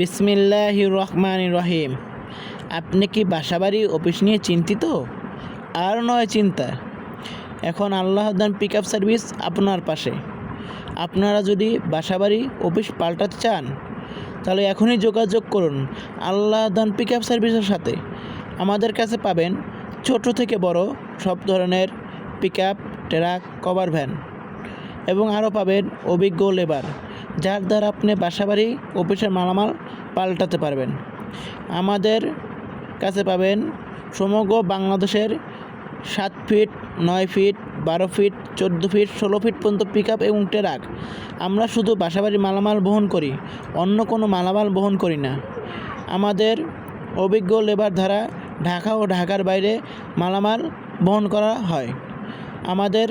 বিসমিল্লাহ রহমান রহিম আপনি কি বাসাবাড়ি, অফিস নিয়ে চিন্তিত? আর নয় চিন্তা। এখন আল্লাহ দান পিক আপ সার্ভিস আপনার পাশে। আপনারা যদি বাসাবাড়ি, অফিস পাল্টাতে চান, তাহলে এখনই যোগাযোগ করুন আল্লাহ দান পিক আপ সার্ভিসের সাথে। আমাদের কাছে পাবেন ছোট থেকে বড় সব ধরনের pick up truck cover van এবং আরও পাবেন অভিজ্ঞ লেবার যার দ্বারা আপনি বাসাবাড়ি, অফিসের মালামাল পাল্টাতে পারবেন। আমাদের কাছে পাবেন সমগ্র বাংলাদেশের সাত ফিট, নয় ফিট, বারো ফিট, চোদ্দ ফিট, ষোলো ফিট পর্যন্ত পিক আপ এবং ট্রাক আমরা শুধু বাসাবাড়ি মালামাল বহন করি, অন্য কোনো মালামাল বহন করি না। আমাদের অভিজ্ঞ লেবার দ্বারা ঢাকা ও ঢাকার বাইরে মালামাল বহন করা হয়। আমাদের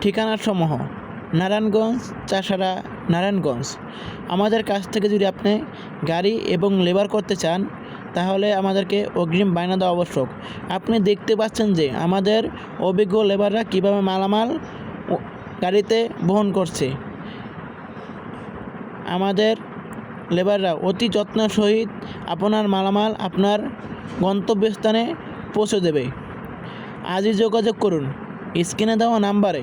ঠিকানাসমূহ নারায়ণগঞ্জ, চাষারা, নারায়ণগঞ্জ। আমাদের কাছ থেকে যদি আপনি গাড়ি এবং লেবার করতে চান, তাহলে আমাদেরকে অগ্রিম বায়না দেওয়া আবশ্যক। আপনি দেখতে পাচ্ছেন যে আমাদের অভিজ্ঞ লেবাররা কীভাবে মালামাল গাড়িতে বহন করছে। আমাদের লেবাররা অতি যত্ন সহিত আপনার মালামাল আপনার গন্তব্যস্থানে পৌঁছে দেবে। আজই যোগাযোগ করুন। স্ক্রিনে দেওয়া নাম্বারে